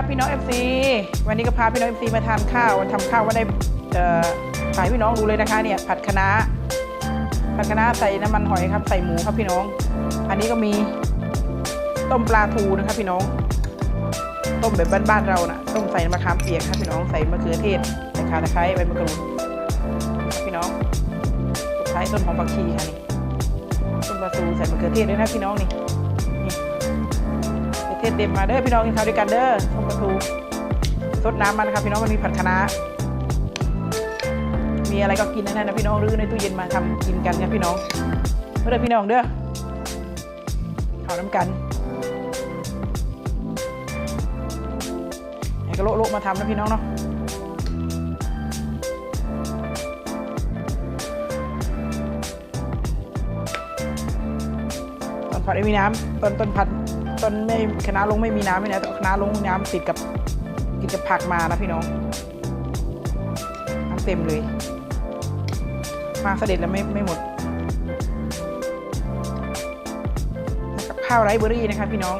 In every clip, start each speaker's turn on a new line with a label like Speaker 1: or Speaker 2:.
Speaker 1: ครับพี่น้อง FC วันนี้ก็พาพี่น้อง FC มาทานข้าวทำข้าวว่าได้เอ่อถ่ายพี่น้องดูเลยนะคะเนี่ยผัดคะน้าผัดคะน้าใส่น้ำมันหอยครับใส่หมูครับพี่น้อง อันนี้ก็มีต้มปลาทูนะครับพี่น้อง ต้มแบบบ้านๆเรานะ่ะต้มใส่มะขามเปียกครับพี่น้องใส่มะเขือเทศใส่ข่าตะไคร้ใบมะกรูดครับพี่น้องสุดท้ต้นหอมผักชีค่ะนี่ต้มปลาทูใส่มะเขือเทศด้วยนะพี่น้องนี่ เขือเทศเด็ดมาเด้อพี่น้องกินข้าวด้วยกันเด้อต้มปลาทูสดน้ำมันครับพี่น้องมันมีผัดคะน้ามีอะไรก็กินนั่นนะพี่น้องรื้อในตู้เย็นมาทำกินกันครับพี่น้องเด้อพี่น้องเด้อข้าน้ำกันไอ้ก็โละโละมาทำนะพี่น้องเนาะตอนผัดไม่มีน้ำตอนต้นผัด ตอนไม่คณะลงไม่มีน้ำไม่นะแต่คณะลงน้ำติดกับติดกับผักมานะพี่น้องน้ำเต็มเลย มาเสด็จแล้วไม่ไม่หมดกับข้าวไรเบอร์รี่นะคะพี่น้อง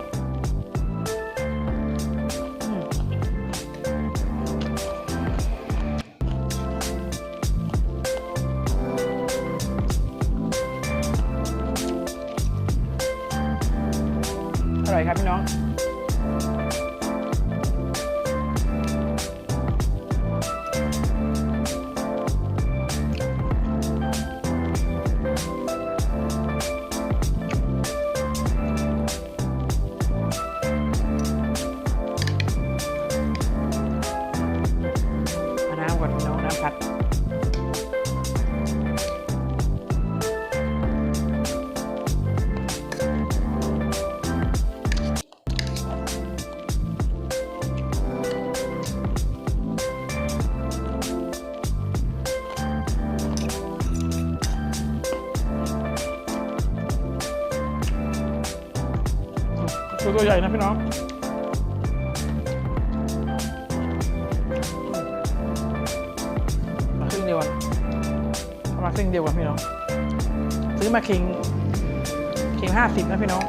Speaker 1: ตัวตัวใหญ่นะพี่น้องมาครึ่งเดียวกันมาครึ่งเดียวกันพี่น้อง ซื้อมาคิงคิงห้าสิบนะพี่น้อง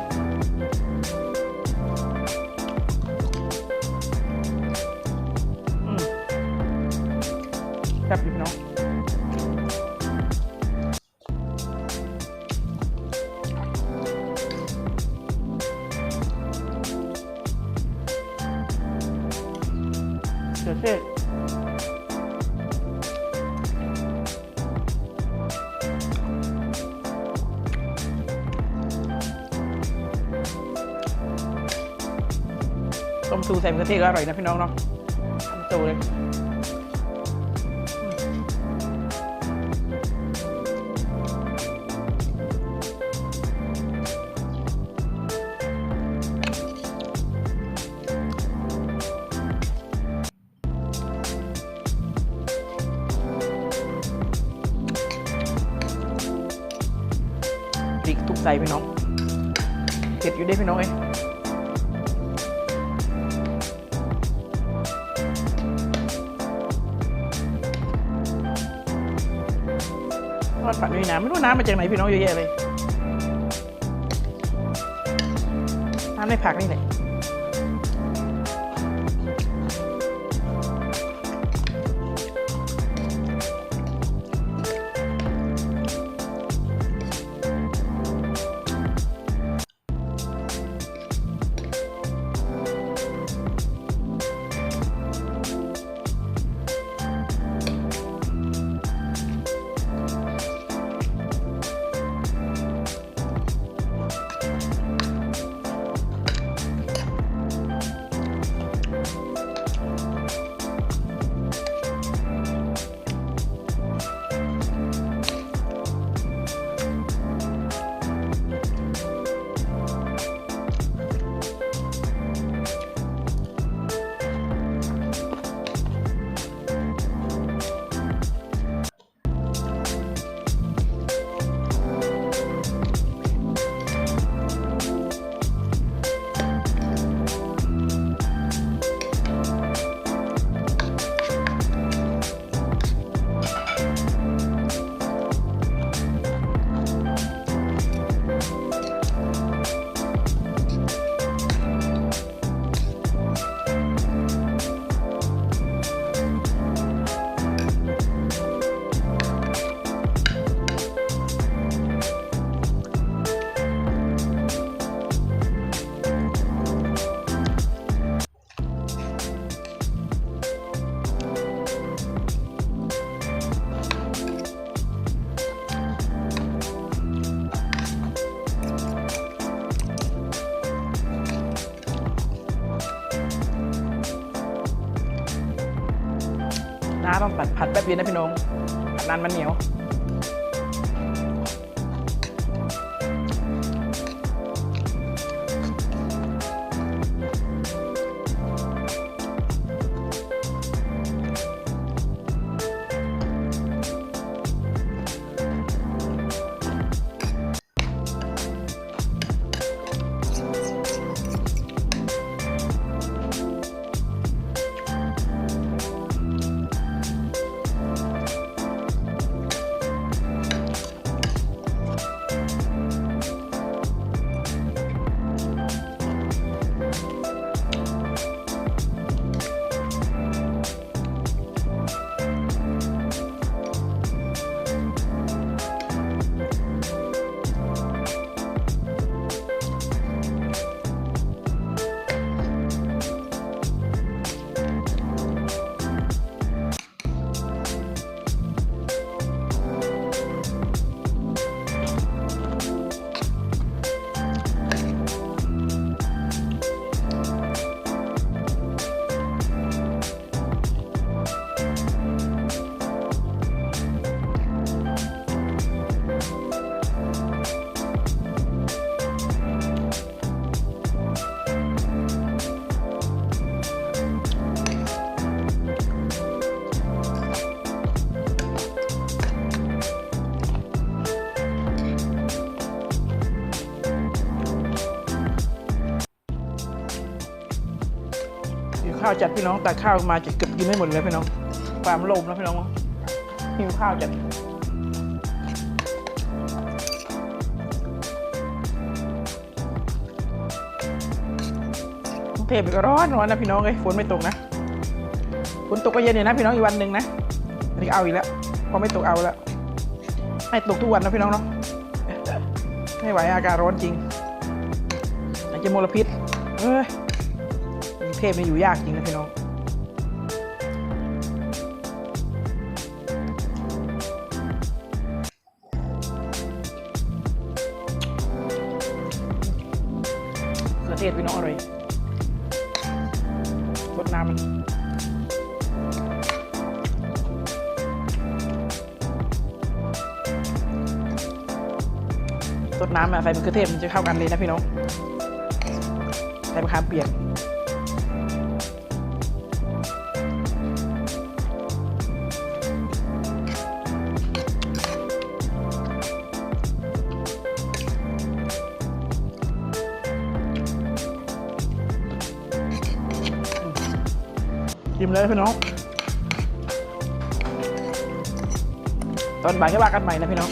Speaker 1: แบบอยู่พี่น้อง เสือเทศต้มซูใส่มะเขือเทศก็อร่อยนะพี่น้องเนาะต้มตูเลย ริกทุกใจพี่น้องเผ็ดอยู่ได้พี่น้องเอ้ยทอดผัดไม่มีน้ำไม่รู้น้ำมาจากไหนพี่น้องเยอะแยะเลยน้ำในผักนี่แหละ น้าต้องผัดผัดแป๊บเดียวนะพี่น้องผัดนานมันเหนียวาวจัดพี่น้องตักข้าวมาจะเกือบกินไม่หมดเลยพี่น้อง ความโลภนะพี่น้องหิวข้าวจัดเทพก็ร้อนร้อนนะพี่น้องเลยฝนไม่ตกนะฝนตกก็เย็นอยู่นะพี่น้องอีกวันหนึ่งนะอันนี้เอาอีกแล้วพอไม่ตกเอาแล้วให้ตกทุกวันนะพี่น้องเนาะไม่ไหวอากาศร้อนจริงไหนจะมลพิษเอ้ย เทพนี่อยู่ยากจริงนะพี่น้องเครือเทศพี่น้องอร่อยรดน้ำมันรดน้ำอะใส่มะเขือเทศมันจะเข้ากันเลยนะพี่น้องใส่มะขามเปียก ชิมเลยพี่น้อง ตอนบ่ายก็ว่ากันใหม่นะพี่น้อง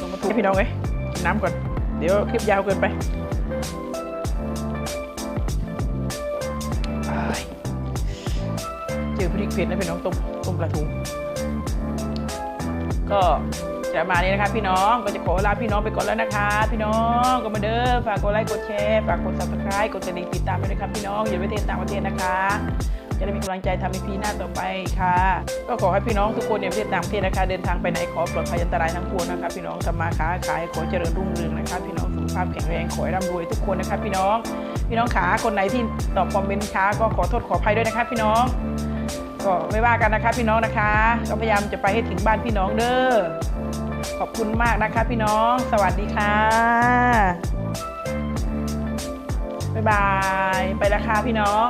Speaker 1: ลงมาถูพี่น้องเอ้ยกินน้ำก่อน เดี๋ยวคลิปยาวเกินไปอ้ายเจอพริกเผ็ดนะพี่น้องต้มต้มปลาทูก็ จะมานี้นะคะพี่น้องก็จะขอลาพี่น้องไปก่อนแล้วนะคะ พี่น้องก็มาเด้อฝากกดไลค์กดแชร์ฝากกด subscribe กดกระดิ่งติดตามด้วยนะครับพี่น้องอย่าไปเทศต่างประเทศนะคะจะได้มีกำลังใจทำให้พีหน้าต่อไปค่ะ ก็ขอให้พี่น้องทุกคนในประเทศต่างประเทศนะคะเดินทางไปไหนขอปลอดภัยอันตรายทั้งปวงนะคะพี่น้องทำมาค้าขายขอเจริญรุ่งเรืองนะคะ พี่น้องสุขภาพแข็งแรงขอให้ร่ำรวยทุกคนนะคะพี่น้อง พี่น้องขาคนไหนที่ตอบคอมเมนต์ช้าก็ขอโทษขออภัยด้วยนะคะพี่น้องก็ไม่ว่ากันนะคะพี่น้องนะคะ ก็พยายามจะไปให้ถึงบ้านพี่น้องเด้อ ขอบคุณมากนะคะพี่น้อง สวัสดีค่ะ บ๊ายบาย ไปแล้วค่ะพี่น้อง